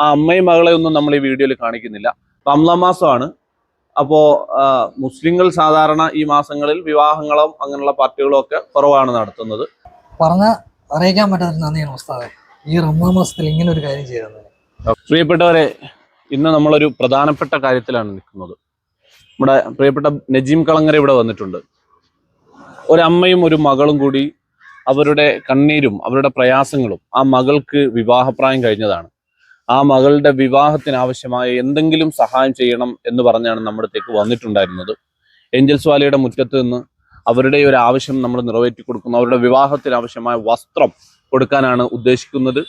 ആ അമ്മയും മകളെ ഒന്നും നമ്മൾ ഈ വീഡിയോയിൽ കാണിക്കുന്നില്ല. റംലാൻ മാസമാണ് അപ്പോ മുസ്ലിങ്ങൾ സാധാരണ ഈ മാസങ്ങളിൽ വിവാഹങ്ങളും അങ്ങനെയുള്ള പാർട്ടികളും ഒക്കെ കുറവാണ് നടത്തുന്നത്. പറഞ്ഞ അറിയിക്കാൻ പറ്റാത്ത നന്ദിയാണ് ഉസ്താദെ. ഈ റമദാൻ മാസത്തിൽ ഇങ്ങനെ ഒരു കാര്യം ചെയ്തത് പ്രിയപ്പെട്ടവരെ ഇന്ന് നമ്മളൊരു പ്രധാനപ്പെട്ട കാര്യത്തിലാണ് നിൽക്കുന്നത്. നമ്മുടെ പ്രിയപ്പെട്ട നജീം കളങ്ങര ഇവിടെ വന്നിട്ടുണ്ട്. ഒരമ്മയും ഒരു മകളും കൂടി അവരുടെ കണ്ണീരും അവരുടെ പ്രയാസങ്ങളും ആ മകൾക്ക് വിവാഹപ്രായം കഴിഞ്ഞതാണ്. ആ മകളുടെ വിവാഹത്തിന് ആവശ്യമായ എന്തെങ്കിലും സഹായം ചെയ്യണം എന്ന് പറഞ്ഞാണ് നമ്മുടെ അടുത്തേക്ക് വന്നിട്ടുണ്ടായിരുന്നത്. ഏഞ്ചൽസ് വാലിയുടെ മുറ്റത്ത് നിന്ന് അവരുടെ ഒരു ആവശ്യം നമ്മൾ നിറവേറ്റി കൊടുക്കുന്നു. അവരുടെ വിവാഹത്തിന് ആവശ്യമായ വസ്ത്രം കൊടുക്കാനാണ് ഉദ്ദേശിക്കുന്നത്.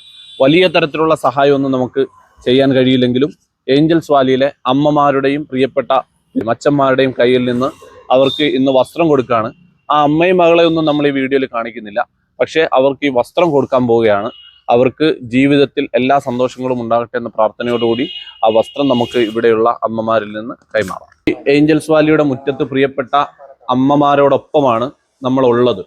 വലിയ തരത്തിലുള്ള സഹായമൊന്നും നമുക്ക് ചെയ്യാൻ കഴിയില്ലെങ്കിലും ഏഞ്ചൽസ് വാലിയിലെ അമ്മമാരുടെയും പ്രിയപ്പെട്ട അച്ഛന്മാരുടെയും കയ്യിൽ നിന്ന് അവർക്ക് ഇന്ന് വസ്ത്രം കൊടുക്കുകയാണ് ആ അമ്മയും മകളെ ഒന്നും നമ്മൾ ഈ വീഡിയോയിൽ കാണിക്കുന്നില്ല. പക്ഷേ അവർക്ക് ഈ വസ്ത്രം കൊടുക്കാൻ പോവുകയാണ്. അവർക്ക് ജീവിതത്തിൽ എല്ലാ സന്തോഷങ്ങളും ഉണ്ടാകട്ടെ എന്ന പ്രാർത്ഥനയോടുകൂടി ആ വസ്ത്രം നമുക്ക് ഇവിടെയുള്ള അമ്മമാരിൽ നിന്ന് കൈമാറാം. ഏഞ്ചൽസ് വാലിയുടെ മുറ്റത്ത് പ്രിയപ്പെട്ട അമ്മമാരോടൊപ്പമാണ് നമ്മളുള്ളത്.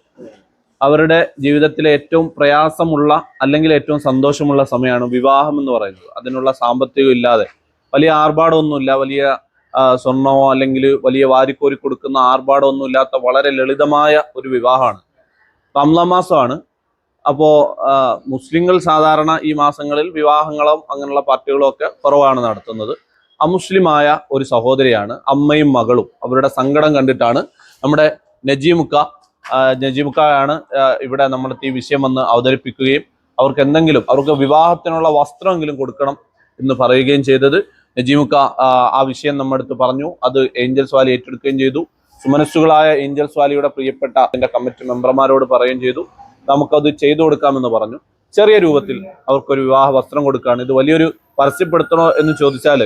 അവരുടെ ജീവിതത്തിലെ ഏറ്റവും പ്രയാസമുള്ള അല്ലെങ്കിൽ ഏറ്റവും സന്തോഷമുള്ള സമയമാണ് വിവാഹം എന്ന് പറയുന്നത്. അതിനുള്ള സാമ്പത്തികം ഇല്ലാതെ വലിയ ആർഭാടമൊന്നുമില്ല. വലിയ സ്വർണമോ അല്ലെങ്കിൽ വലിയ വാരിക്കോരി കൊടുക്കുന്ന ആർഭാടമൊന്നും ഇല്ലാത്ത വളരെ ലളിതമായ ഒരു വിവാഹമാണ്. റംലാൻ മാസമാണ് അപ്പോ മുസ്ലിങ്ങൾ സാധാരണ ഈ മാസങ്ങളിൽ വിവാഹങ്ങളും അങ്ങനെയുള്ള പാർട്ടികളും ഒക്കെ കുറവാണ് നടത്തുന്നത്. അമുസ്ലിമായ ഒരു സഹോദരിയാണ് അമ്മയും മകളും. അവരുടെ സങ്കടം കണ്ടിട്ടാണ് നമ്മുടെ നജീമുക്ക നജീമുക്കയാണ് ഇവിടെ നമ്മുടെ ഈ വിഷയം വന്ന് അവതരിപ്പിക്കുകയും അവർക്ക് എന്തെങ്കിലും അവർക്ക് വിവാഹത്തിനുള്ള വസ്ത്രമെങ്കിലും കൊടുക്കണം എന്ന് പറയുകയും ചെയ്തത്. നജീമുക്ക ആ, വിഷയം നമ്മുടെ അടുത്ത് പറഞ്ഞു. അത് ഏഞ്ചൽസ് വാലി ഏറ്റെടുക്കുകയും ചെയ്തു. സുമനസ്സുകളായ ഏഞ്ചൽസ് വാലിയുടെ പ്രിയപ്പെട്ട അതിന്റെ കമ്മിറ്റി മെമ്പർമാരോട് പറയുകയും ചെയ്തു. നമുക്കത് ചെയ്തു കൊടുക്കാമെന്ന് പറഞ്ഞു. ചെറിയ രൂപത്തിൽ അവർക്കൊരു വിവാഹ വസ്ത്രം കൊടുക്കുകയാണ് ഇത് വലിയൊരു പരസ്യപ്പെടുത്തണോ എന്ന് ചോദിച്ചാൽ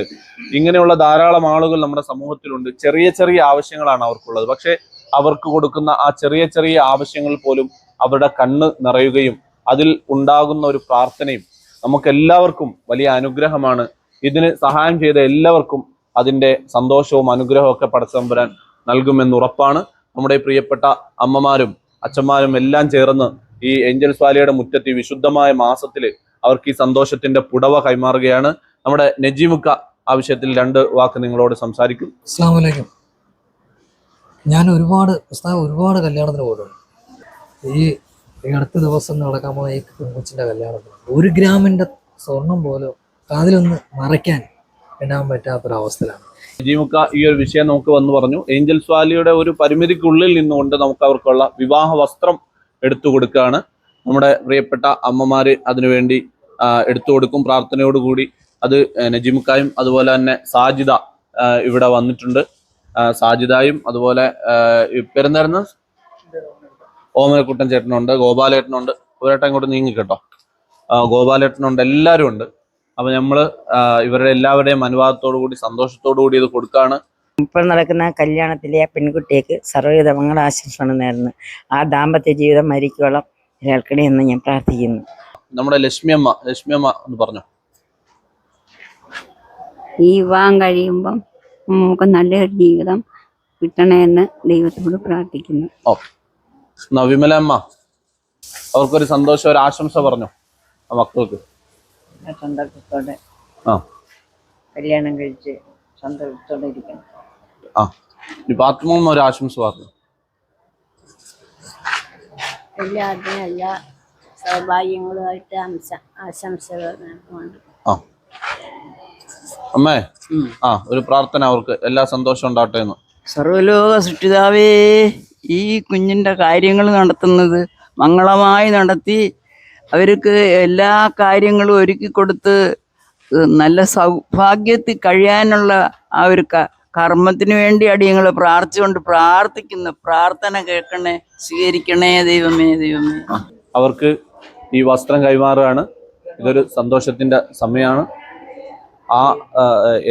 ഇങ്ങനെയുള്ള ധാരാളം ആളുകൾ നമ്മുടെ സമൂഹത്തിലുണ്ട്. ചെറിയ ചെറിയ ആവശ്യങ്ങളാണ് അവർക്കുള്ളത്. പക്ഷേ അവർക്ക് കൊടുക്കുന്ന ആ ചെറിയ ചെറിയ ആവശ്യങ്ങൾ പോലും അവരുടെ കണ്ണ് നിറയുകയും അതിൽ ഉണ്ടാകുന്ന ഒരു പ്രാർത്ഥനയും നമുക്കെല്ലാവർക്കും വലിയ അനുഗ്രഹമാണ്. ഇതിന് സഹായം ചെയ്ത എല്ലാവർക്കും അതിന്റെ സന്തോഷവും അനുഗ്രഹവും ഒക്കെ പടച്ചതമ്പുരാൻ നൽകുമെന്ന് ഉറപ്പാണ്. നമ്മുടെ പ്രിയപ്പെട്ട അമ്മമാരും അച്ഛന്മാരും എല്ലാം ചേർന്ന് ഈ ഏഞ്ചൽസ് വാലിയുടെ മുറ്റത്ത് ഈ വിശുദ്ധമായ മാസത്തിൽ അവർക്ക് ഈ സന്തോഷത്തിന്റെ പുടവ കൈമാറുകയാണ്. നമ്മുടെ നജീമുക്ക ആ വിഷയത്തിൽ രണ്ട് വാക്ക് നിങ്ങളോട് സംസാരിക്കും. അസ്സാമലൈക്കും ഞാൻ ഒരുപാട് ഒരുപാട് കല്യാണത്തിന് പോയിട്ടുണ്ട്. ഈ അടുത്ത ദിവസം നടക്കാൻ പോകുന്ന ഈ പെൺകൊച്ചിന്റെ കല്യാണത്തിന്. ഒരു ഗ്രാമിന്റെ സ്വർണം പോലും അതിലൊന്ന് മറയ്ക്കാൻ ഇടാൻ പറ്റാത്തൊരവസ്ഥയിലാണ്. നജീമുക്ക ഈ ഒരു വിഷയം നമുക്ക് വന്ന് പറഞ്ഞു. ഏഞ്ചൽസ് വാലിയുടെ ഒരു പരിമിതിക്കുള്ളിൽ നിന്നുകൊണ്ട് നമുക്ക് അവർക്കുള്ള വിവാഹ വസ്ത്രം എടുത്തു കൊടുക്കുകയാണ്. നമ്മുടെ പ്രിയപ്പെട്ട അമ്മമാര് അതിനുവേണ്ടി എടുത്തു കൊടുക്കും പ്രാർത്ഥനയോടുകൂടി. അത് നജിമുക്കായും അതുപോലെ തന്നെ സാജിദ ഇവിടെ വന്നിട്ടുണ്ട്. സാജിതായും അതുപോലെ പെരുന്നേരുന്ന ഓമനക്കുട്ടൻ ചേട്ടനുണ്ട് ഗോപാലേട്ടനുണ്ട്. ഇവരേട്ടൻ കൂടെ നീങ്ങി കേട്ടോ ഗോപാലേട്ടനുണ്ട് എല്ലാവരും ഉണ്ട് അപ്പൊ നമ്മൾ ആ, ഇവരുടെ എല്ലാവരുടെയും അനുവാദത്തോടു കൂടി സന്തോഷത്തോടു കൂടി ഇത് കൊടുക്കാണ് ഇപ്പോൾ നടക്കുന്ന കല്യാണത്തിലെ ആ പെൺകുട്ടിക്ക് സർവവിധ മംഗളാശംസകൾ നേർന്ന് ആ ദാമ്പത്യ ജീവിതം മരിക്കോളം കേൾക്കണേ എന്ന് ഞാൻ പ്രാർത്ഥിക്കുന്നു. നമ്മുടെ ലക്ഷ്മി അമ്മ ലക്ഷ്മി അമ്മ എന്ന് പറഞ്ഞു? ഈ വിവാഹം കഴിയുമ്പം നമുക്ക് നല്ലൊരു ജീവിതം കിട്ടണമെന്ന് ദൈവത്തോട് പ്രാർത്ഥിക്കുന്നു. ഓ. എന്നാ വിമല അമ്മ അവർക്കൊരു സന്തോഷം ഒരു ആശംസ പറഞ്ഞു ആ മക്കൾക്ക്? സന്തോഷത്തോടെ ആ. കല്യാണം കഴിച്ച് സന്തോഷത്തോടെ ഇരിക്കണം. ആ. പാത്തുമ്മ ഒരു ആശംസ പറഞ്ഞു എല്ലാവരുടെയും എല്ലാ സൗഭാഗ്യങ്ങളുമായിട്ട് ആംസ ആശംസകൾ ആ. അമ്മേ ആ ഒരു പ്രാർത്ഥന അവർക്ക്. എല്ലാ സന്തോഷം ഉണ്ടാവട്ടെ എന്ന്. സർവലോക സൃഷ്ടിതാവേ ഈ കുഞ്ഞിന്റെ കാര്യങ്ങൾ നടത്തുന്നത് മംഗളമായി നടത്തി അവർക്ക് എല്ലാ കാര്യങ്ങളും ഒരുക്കി കൊടുത്ത് നല്ല സൗഭാഗ്യത്തിൽ കഴിയാനുള്ള ആ ഒരു കർമ്മത്തിന് വേണ്ടി അടിയങ്ങൾ പ്രാർത്ഥിച്ചുകൊണ്ട് പ്രാർത്ഥിക്കുന്ന പ്രാർത്ഥന കേൾക്കണേ സ്വീകരിക്കണേ ദൈവമേ ദൈവമേ. അവർക്ക് ഈ വസ്ത്രം കൈമാറുകയാണ്. ഇതൊരു സന്തോഷത്തിന്റെ സമയമാണ്. ആ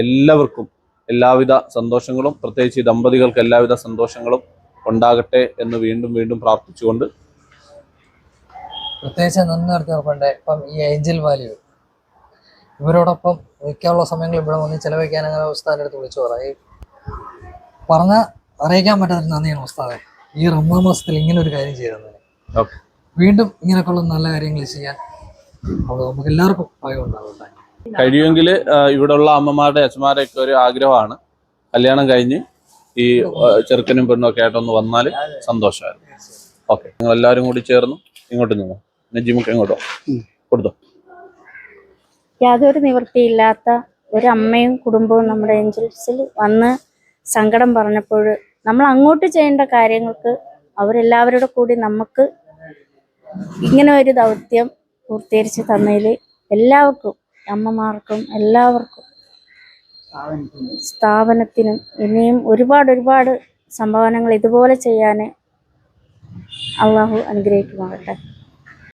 എല്ലാവർക്കും എല്ലാവിധ സന്തോഷങ്ങളും പ്രത്യേകിച്ച് ഈ ദമ്പതികൾക്ക് എല്ലാവിധ സന്തോഷങ്ങളും ഉണ്ടാകട്ടെ എന്ന് വീണ്ടും വീണ്ടും പ്രാർത്ഥിച്ചുകൊണ്ട് പ്രത്യേകിച്ച് നന്ദി നടത്തി നോക്കണ്ടേ. ഇപ്പം ഈ ഏഞ്ചൽ വാല്യൂ. ഇവരോടൊപ്പം മിക്കുള്ള സമയങ്ങളിൽ ഇവിടെ വന്ന് ചെലവഴിക്കാൻ അങ്ങനെ ഉസ്താദിന്റെ അടുത്ത് വിളിച്ചു പറയും പറഞ്ഞ അറിയിക്കാൻ പറ്റാത്ത നന്ദിയാണ് ഉസ്താദെ. ഈ റമദാൻ മാസത്തിൽ ഇങ്ങനെ ഒരു കാര്യം ചെയ്തത് ഓക്കെ. വീണ്ടും ഇങ്ങനെയൊക്കെയുള്ള നല്ല കാര്യങ്ങൾ ചെയ്യാൻ നമുക്ക് എല്ലാവർക്കും ഭയം ഉണ്ടാവട്ടെ. കഴിയുമെങ്കിൽ ഇവിടെയുള്ള അമ്മമാരുടെ അച്ഛന്മാരുടെ ഒക്കെ ഒരു ആഗ്രഹമാണ്. കല്യാണം കഴിഞ്ഞ് ഈ ചെറുക്കനും പെണ്ണും ഒക്കെ ആയിട്ടൊന്ന് വന്നാൽ സന്തോഷമായിരുന്നു. ഓക്കെ. നിങ്ങൾ എല്ലാവരും കൂടി ചേർന്നു ഇങ്ങോട്ട് നിന്നോ? നജിമുക്ക് ഇങ്ങോട്ടോ കൊടുത്തോ? യാതൊരു നിവൃത്തിയില്ലാത്ത ഒരു അമ്മയും കുടുംബവും നമ്മുടെ ഏഞ്ചൽസിൽ വന്ന് സങ്കടം പറഞ്ഞപ്പോൾ നമ്മൾ അങ്ങോട്ട് ചെയ്യേണ്ട കാര്യങ്ങൾക്ക് അവരെല്ലാവരുടെ കൂടി നമുക്ക് ഇങ്ങനെ ഒരു ദൗത്യം പൂർത്തീകരിച്ച് തന്നതിൽ എല്ലാവർക്കും അമ്മമാർക്കും എല്ലാവർക്കും സ്ഥാപനത്തിനും ഇനിയും ഒരുപാട് ഒരുപാട് സംഭാവനകൾ ഇതുപോലെ ചെയ്യാൻ അള്ളാഹു അനുഗ്രഹിക്കുമാകട്ടെ